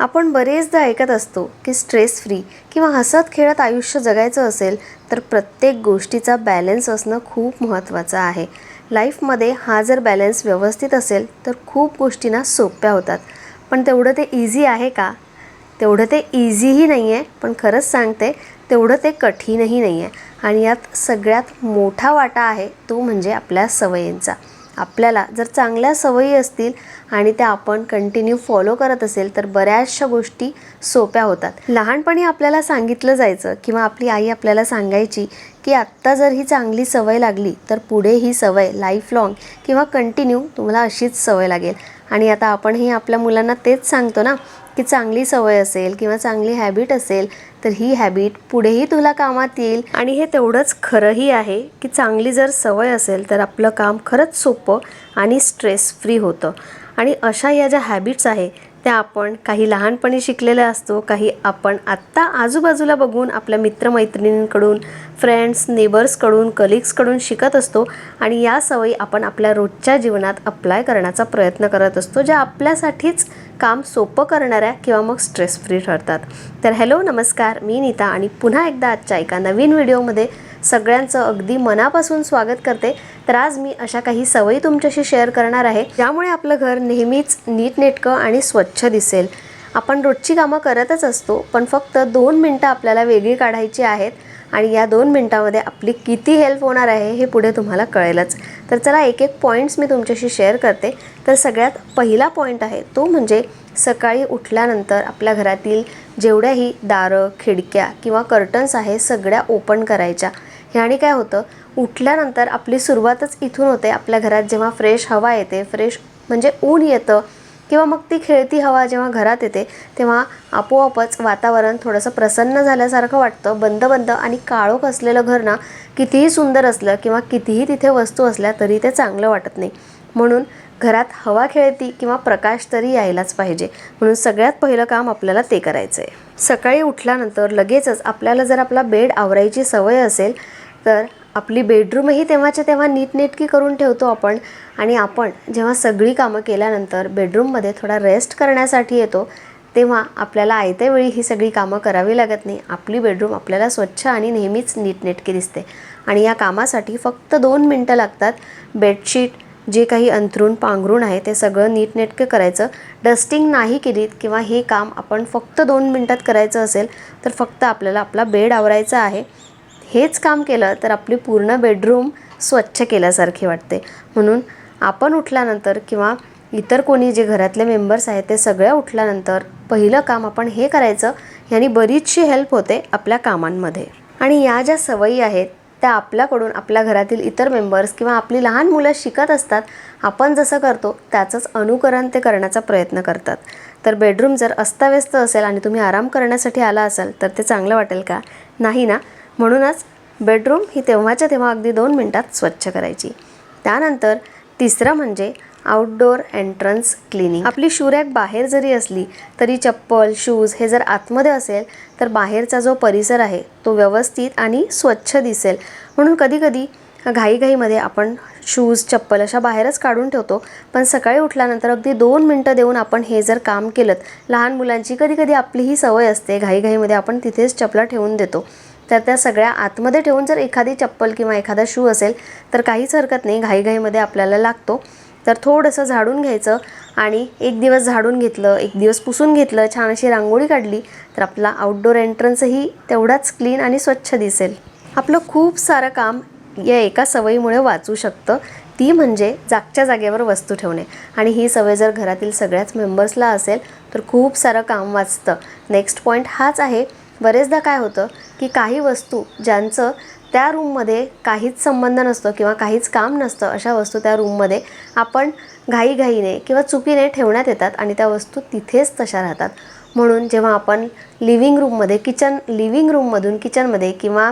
आपण बरेचदा ऐकत असतो की स्ट्रेस फ्री किंवा हसत खेळत आयुष्य जगायचं असेल तर प्रत्येक गोष्टीचा बॅलन्स असणं खूप महत्त्वाचं आहे. लाईफमध्ये हा जर बॅलन्स व्यवस्थित असेल तर खूप गोष्टींना सोप्या होतात. पण तेवढं ते इझी आहे का? तेवढं ते इझीही नाही आहे पण खरंच सांगते तेवढं ते कठीणही नाही आहे आणि यात सगळ्यात मोठा वाटा आहे तो म्हणजे आपल्या सवयींचा. आपल्याला जर चांगल्या सवयी असतील आणि त्या आपण कंटिन्यू फॉलो करत असेल तर बऱ्याचशा गोष्टी सोप्या होतात. लहानपणी आपल्याला सांगितलं जायचं किंवा आपली आई आपल्याला सांगायची की आत्ता जर ही चांगली सवय लागली तर पुढे ही सवय लाईफ लाँग किंवा कंटिन्यू तुम्हाला अशीच सवय लागेल. आणि आता आपणही आपल्या मुलांना तेच सांगतो ना की चांगली सवय असेल किंवा चांगली हॅबिट असेल तर ही हॅबिट पुढेही तुला कामात येईल. आणि हे तेवढंच खरंही आहे की चांगली जर सवय असेल तर आपलं काम खरंच सोपं आणि स्ट्रेस फ्री होतं. आणि अशा या ज्या हॅबिट्स आहे त्या आपण काही लहानपणी शिकलेल्या असतो काही आपण आत्ता आजूबाजूला बघून आपल्या मित्रमैत्रिणींकडून फ्रेंड्स नेबर्सकडून कलिग्सकडून शिकत असतो आणि या सवयी आपण आपल्या रोजच्या जीवनात अप्लाय करण्याचा प्रयत्न करत असतो ज्या आपल्यासाठीच काम सोपं करणाऱ्या किंवा मग स्ट्रेस फ्री ठरतात. तर हॅलो नमस्कार मी नीता आणि पुन्हा एकदा आजच्या एका नवीन व्हिडिओमध्ये सगळ्यांचं अगदी मनापासून स्वागत करते. तर आज मी अशा काही सवयी तुमच्याशी शेअर करणार आहे. ज्यामुळे आपलं घर नेहमीच नीटनेटकं आणि स्वच्छ दिसेल. आपण रोजची कामं करतच असतो पण फक्त दोन मिनटं आपल्याला वेगळी काढायची आहेत आणि या दोन मिनटामध्ये आपली किती हेल्प होणार आहे हे पुढे तुम्हाला कळेलच. तर चला एक एक पॉईंट्स मी तुमच्याशी शेअर करते. तर सगळ्यात पहिला पॉईंट आहे तो म्हणजे सकाळी उठल्यानंतर आपल्या घरातील जेवढ्याही दारं खिडक्या किंवा कर्टन्स आहे सगळ्या ओपन करायच्या. ह्याने काय होतं? उठल्यानंतर आपली सुरुवातच इथून होते. आपल्या घरात जेव्हा फ्रेश हवा येते फ्रेश म्हणजे ऊन येतं किंवा मग ती खेळती हवा जेव्हा घरात येते तेव्हा आपोआपच वातावरण थोडंसं प्रसन्न झाल्यासारखं वाटतं. बंद बंद आणि काळोख असलेलं घर ना कितीही सुंदर असलं किंवा कितीही तिथे वस्तू असल्या तरी ते चांगलं वाटत नाही. म्हणून घरात हवा खेळती किंवा प्रकाश तरी यायलाच पाहिजे. म्हणून सगळ्यात पहिलं काम आपल्याला ते करायचं आहे सकाळी उठल्यानंतर लगेचच आपल्याला जर आपला बेड आवरायची सवय असेल तर आपली बेडरूमही तेव्हाच्या तेव्हा नीटनेटकी करून ठेवतो आपण. आणि आपण जेव्हा सगळी कामं केल्यानंतर बेडरूममध्ये थोडा रेस्ट करण्यासाठी येतो तेव्हा आपल्याला आयत्या वेळी ही सगळी कामं करावी लागत नाही. आपली बेडरूम आपल्याला स्वच्छ आणि नेहमीच नीटनेटकी दिसते. आणि या कामासाठी फक्त दोन मिनटं लागतात. बेडशीट जे काही अंथरूण पांघरूण आहे ते सगळं नीटनेटकं करायचं. डस्टिंग नाही केलीत किंवा हे काम आपण फक्त दोन मिनटात करायचं असेल तर फक्त आपल्याला आपला बेड आवरायचा आहे. हेच काम केलं तर आपली पूर्ण बेडरूम स्वच्छ केल्यासारखी वाटते. म्हणून आपण उठल्यानंतर किंवा इतर कोणी जे घरातले मेंबर्स आहेत ते सगळ्या उठल्यानंतर पहिलं काम आपण हे करायचं ह्यानी बरीचशी हेल्प होते आपल्या कामांमध्ये. आणि या ज्या सवयी आहेत त्या आपल्याकडून आपल्या घरातील इतर मेंबर्स किंवा आपली लहान मुलं शिकत असतात आपण जसं करतो त्याचंच अनुकरण ते करण्याचा प्रयत्न करतात. तर बेडरूम जर अस्ताव्यस्त असेल आणि तुम्ही आराम करण्यासाठी आला असाल तर ते चांगलं वाटेल का? नाही ना? म्हणूनच बेडरूम ही तेव्हाच्या तेव्हा अगदी दोन मिनटात स्वच्छ करायची. त्यानंतर तिसरं म्हणजे आउटडोअर एंट्रन्स क्लिनिंग आपली शूरॅक बाहेर जरी असली तरी चप्पल शूज हे जर आतमध्ये असेल तर बाहेरचा जो परिसर आहे तो व्यवस्थित आणि स्वच्छ दिसेल. म्हणून कधीकधी घाईघाईमध्ये आपण शूज चप्पल अशा बाहेरच काढून ठेवतो पण सकाळी उठल्यानंतर अगदी दोन मिनटं देऊन आपण हे जर काम केलं लहान मुलांची कधीकधी आपली ही सवय असते घाईघाईमध्ये आपण तिथेच चपला ठेवून देतो. तर त्या सगळ्या आतमध्ये ठेवून जर एखादी चप्पल किंवा एखादा शू असेल तर काहीच हरकत नाही घाईघाईमध्ये आपल्याला लागतो. तर थोडंसं झाडून घ्यायचं आणि एक दिवस झाडून घेतलं एक दिवस पुसून घेतलं छान अशी रांगोळी काढली तर आपला आउटडोअर एंट्रन्सही तेवढाच क्लीन आणि स्वच्छ दिसेल. आपलं खूप सारं काम या एका सवयीमुळे वाचू शकतं. ती म्हणजे जागच्या जागेवर वस्तू ठेवणे. आणि ही सवय जर घरातील सगळ्याच मेंबर्सला असेल तर खूप सारं काम वाचतं. नेक्स्ट पॉईंट हाच आहे बरेचदा काय होतं की काही वस्तू ज्यांचं त्या रूममध्ये काहीच संबंध नसतो किंवा काहीच काम नसतं अशा वस्तू त्या रूममध्ये आपण घाईघाईने किंवा चुकीने ठेवण्यात येतात आणि त्या वस्तू तिथेच तशा राहतात. म्हणून जेव्हा आपण लिव्हिंग रूममध्ये किचन लिव्हिंग रूममधून किचनमध्ये किंवा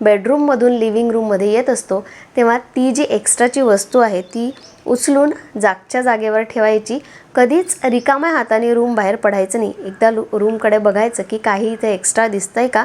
बेडरूममधून लिव्हिंग रूममध्ये येत असतो तेव्हा ती जी एक्स्ट्राची वस्तू आहे ती उचलून जागच्या जागेवर ठेवायची. कधीच रिकाम्या हाताने रूम बाहेर पडायचं नाही. एकदा लू रूमकडे बघायचं की काही इथे एक्स्ट्रा दिसतंय का?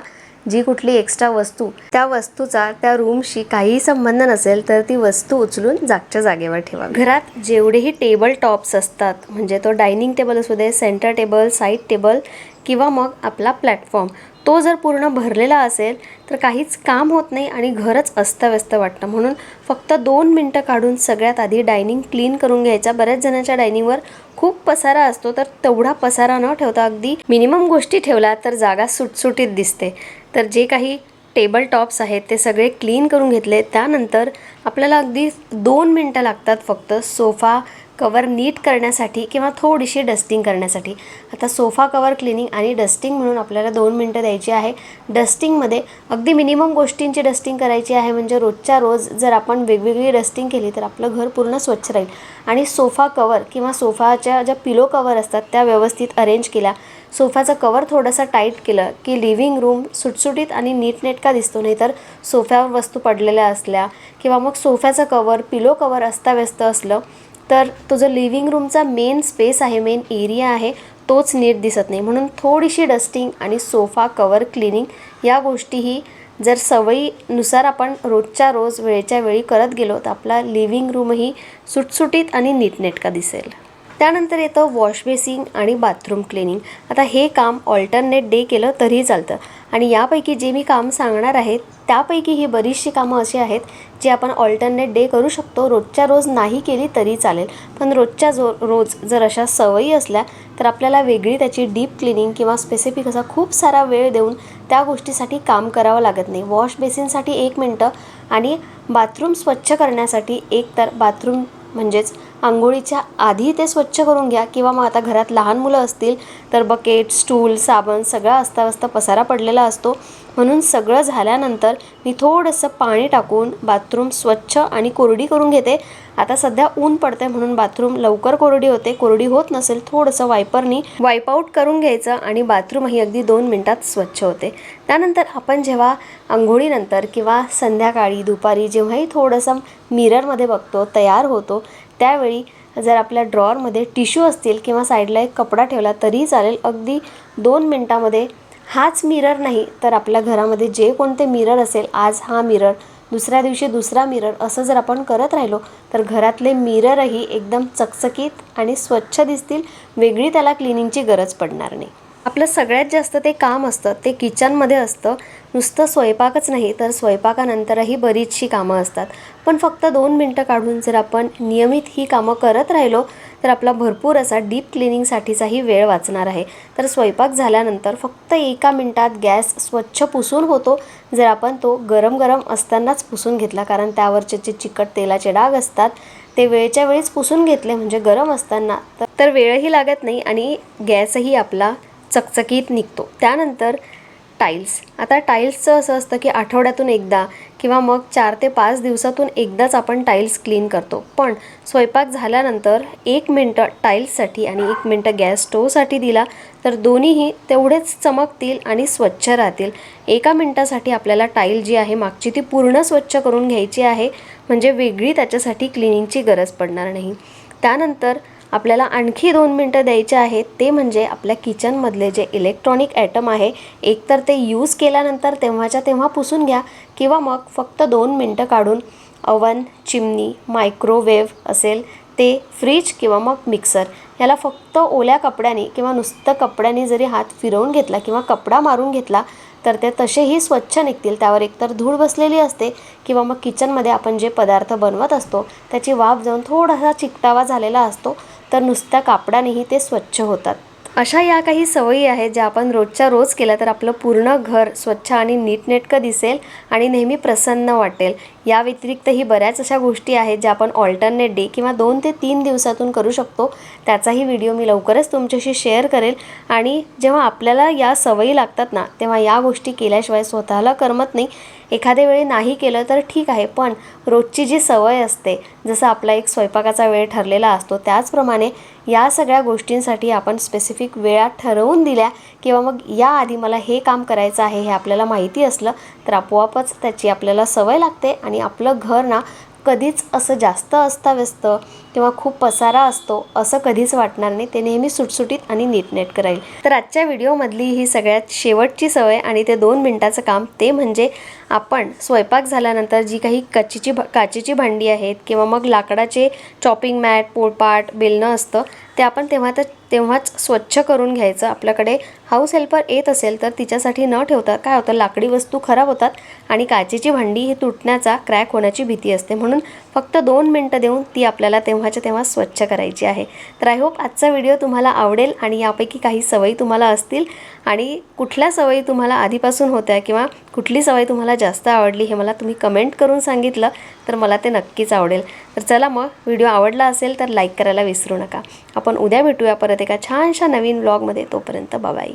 जी कुठली एक्स्ट्रा वस्तू त्या वस्तूचा त्या रूमशी काहीही संबंध नसेल तर ती वस्तू उचलून जागच्या जागेवर ठेवा. घरात जेवढेही टेबल टॉप्स असतात म्हणजे तो डायनिंग टेबल असू दे सेंटर टेबल साईड टेबल किंवा मग आपला प्लॅटफॉर्म तो जर पूर्ण भरलेला असेल तर काहीच काम होत नाही आणि घरच अस्तव्यस्त वाटतं. म्हणून फक्त दोन मिनटं काढून सगळ्यात आधी डायनिंग क्लीन करून घ्यायचा. बऱ्याच जणांच्या डायनिंगवर खूप पसारा असतो तर तेवढा पसारा न ठेवता अगदी मिनिमम गोष्टी ठेवल्या तर जागा सुटसुटीत दिसते. तर जे काही टेबल टॉप्स आहेत ते सगळे क्लीन करून घेतले. त्यानंतर आपल्याला अगदी दोन मिनटं लागतात फक्त. सोफा कवर नीट करण्यासाठी किंवा थोडीशी डस्टिंग करण्यासाठी. आता सोफा कवर क्लिनिंग आणि डस्टिंग म्हणून आपल्याला दोन मिनटं द्यायची आहे. डस्टिंगमध्ये अगदी मिनिमम गोष्टींची डस्टिंग करायची आहे. म्हणजे रोजच्या रोज जर आपण वेगवेगळी डस्टिंग केली तर आपलं घर पूर्ण स्वच्छ राहील. आणि सोफा कवर किंवा सोफाच्या ज्या पिलो कवर असतात त्या व्यवस्थित अरेंज केल्या. सोफाचं कवर थोडंसं टाईट केलं की लिव्हिंग रूम सुटसुटीत आणि नीटनेटका दिसतो. नाही तर सोफ्यावर वस्तू पडलेल्या असल्या किंवा मग सोफ्याचं कवर पिलो कवर अस्ताव्यस्त असलं तर तो जो लिव्हिंग रूमचा मेन स्पेस आहे मेन एरिया आहे तोच नीट दिसत नाही. म्हणून थोडीशी डस्टिंग आणि सोफा कवर क्लिनिंग या गोष्टीही जर सवयीनुसार आपण रोजच्या रोज वेळेच्या वेळी करत गेलो तर आपला लिव्हिंग रूमही सुटसुटीत आणि नीटनेटका दिसेल. त्यानंतर येतं वॉश बेसिंग आणि बाथरूम क्लिनिंग. आता हे काम ऑल्टरनेट डे केलं तरी चालतं. आणि यापैकी जे मी काम सांगणार आहे त्यापैकी ही बरीचशी कामं अशी आहेत जी आपण ऑल्टरनेट डे करू शकतो. रोजच्या रोज नाही केली तरी चालेल. पण रोजच्या जो रोज जर अशा सवयी असल्या तर आपल्याला वेगळी त्याची डीप क्लिनिंग किंवा स्पेसिफिक असा खूप सारा वेळ देऊन त्या गोष्टीसाठी काम करावं लागत नाही. वॉश बेसिनसाठी एक मिनटं आणि बाथरूम स्वच्छ करण्यासाठी एक तर बाथरूम म्हणजेच आंघोळीच्या आधी ते स्वच्छ करून घ्या. किंवा मग आता घरात लहान मुलं असतील तर बकेट स्टूल साबण सगळा अस्ताव्यस्त पसारा पडलेला असतो. म्हणून सगळं झाल्यानंतर मी थोडंसं पाणी टाकून बाथरूम स्वच्छ आणि कोरडी करून घेते. आता सध्या ऊन पडते म्हणून बाथरूम लवकर कोरडी होते. कोरडी होत नसेल थोडंसं वायपरनी वाईपआउट करून घ्यायचं आणि बाथरूमही अगदी दोन मिनटात स्वच्छ होते. त्यानंतर आपण जेव्हा आंघोळीनंतर किंवा संध्याकाळी दुपारी जेव्हाही थोडंसं मिररमध्ये बघतो तयार होतो त्यावेळी जर आपल्या ड्रॉअरमध्ये टिश्यू असतील किंवा साईडला एक कपडा ठेवला तरीही चालेल. अगदी दोन मिनटामध्ये हाच मिरर नाही तर आपल्या घरामध्ये जे कोणते मिरर असेल आज हा मिरर दुसऱ्या दिवशी दुसरा मिरर असं जर आपण करत राहिलो तर घरातले मिररही एकदम चकचकीत आणि स्वच्छ दिसतील. वेगळी त्याला क्लिनिंगची गरज पडणार नाही. आपलं सगळ्यात जास्त ते काम असतं ते किचनमध्ये असतं. नुसतं स्वयंपाकच नाही तर स्वयंपाकानंतरही बरीचशी कामं असतात. पण फक्त दोन मिनटं काढून जर आपण नियमित ही कामं करत राहिलो तर आपला भरपूर असा डीप क्लिनिंगसाठीचाही वेळ वाचणार आहे. तर स्वयंपाक झाल्यानंतर फक्त एका मिनटात गॅस स्वच्छ पुसून होतो जर आपण तो गरम गरम असतानाच पुसून घेतला. कारण त्यावरचे जे चिकट तेलाचे डाग असतात ते वेळच्या वेळीच पुसून घेतले म्हणजे गरम असताना तर- तर वेळही लागत नाही आणि गॅसही आपला चकचकीत निघतो. त्यानंतर टाईल्स आता टाईल्सचं असं असतं की आठवड्यातून एकदा किंवा मग चार ते पाच दिवसातून एकदाच आपण टाईल्स क्लीन करतो. पण स्वयंपाक झाल्यानंतर एक मिनटं टाईल्ससाठी आणि एक मिनटं गॅस स्टोवसाठी दिला तर दोन्हीही तेवढेच चमकतील आणि स्वच्छ राहतील. एका मिनटासाठी आपल्याला टाईल जी आहे मागची ती पूर्ण स्वच्छ करून घ्यायची आहे. म्हणजे वेगळी त्याच्यासाठी क्लिनिंगची गरज पडणार नाही. त्यानंतर आपल्याला आणखी दोन मिनटं द्यायचे आहेत. ते म्हणजे आपल्या किचनमधले जे इलेक्ट्रॉनिक ॲटम आहे एकतर ते यूज केल्यानंतर तेव्हाच्या तेव्हा पुसून घ्या किंवा मग फक्त दोन मिनटं काढून अवन चिमणी मायक्रोवेव्ह असेल ते फ्रीज किंवा मग मिक्सर याला फक्त ओल्या कपड्याने किंवा नुसतं कपड्याने जरी हात फिरवून घेतला किंवा कपडा मारून घेतला तर ते तसेही स्वच्छ निघतील. त्यावर एकतर धूळ बसलेली असते किंवा मग किचनमध्ये आपण जे पदार्थ बनवत असतो त्याची वाफ जाऊन थोडासा चिकटावा झालेला असतो. तर नुसत्या कापडानेही ते स्वच्छ होतात. अशा या काही सवयी आहेत ज्या आपण रोजच्या रोज केल्या तर आपलं पूर्ण घर स्वच्छ आणि नीटनेटकं दिसेल आणि नेहमी प्रसन्न वाटेल. या व्यतिरिक्तही बऱ्याच अशा गोष्टी आहेत ज्या आपण ऑल्टरनेट डे किंवा दोन ते तीन दिवसातून करू शकतो. त्याचाही व्हिडिओ मी लवकरच तुमच्याशी शेअर करेल. आणि जेव्हा आपल्याला या सवयी लागतात ना तेव्हा या गोष्टी केल्याशिवाय स्वतःला करमत नाही. एखाद्या वेळी नाही केलं तर ठीक आहे पण रोजची जी सवय असते जसं आपला एक स्वयंपाकाचा वेळ ठरलेला असतो त्याचप्रमाणे या सगळ्या गोष्टींसाठी आपण स्पेसिफिक वेळा ठरवून दिल्या किंवा मग याआधी मला हे काम करायचं आहे हे आपल्याला माहिती असलं तर आपोआपच त्याची आपल्याला सवय लागते आणि आपलं घर ना कधीच असं जास्त अस्ताव्यस्त तेव्हा खूप पसारा असतो असं कधीच वाटणार नाही. ते नेहमी सुटसुटीत आणि नीटनेटकं राहील तर आजच्या व्हिडिओमधली ही सगळ्यात शेवटची सवय आणि ते दोन मिनटाचं काम ते म्हणजे आपण स्वयंपाक झाल्यानंतर जी काही कचीची भ काचेची भांडी आहेत किंवा मग लाकडाचे चॉपिंग मॅट पोळपाट बेलणं असतं ते आपण तेव्हा तर तेव्हाच स्वच्छ करून घ्यायचं. आपल्याकडे हाऊस हेल्पर येत असेल तर तिच्यासाठी न ठेवता काय होतं लाकडी वस्तू खराब होतात आणि काचेची भांडी ही तुटण्याचा क्रॅक होण्याची भीती असते. म्हणून फक्त दोन मिनटं देऊन ती आपल्याला तेव्हाच्या तेव्हा स्वच्छ करायची आहे. तर आय होप आजचा व्हिडिओ तुम्हाला आवडेल आणि यापैकी काही सवयी तुम्हाला असतील आणि कुठल्या सवयी तुम्हाला आधीपासून होत्या किंवा कुठली सवय तुम्हाला जास्त आवडली हे मला तुम्ही कमेंट करून सांगितलं तर मला ते नक्कीच आवडेल. तर चला मग व्हिडिओ आवडला असेल तर लाईक करायला विसरू नका. आपण उद्या भेटूया परत एका छानशा नवीन ब्लॉगमध्ये तोपर्यंत बाबाई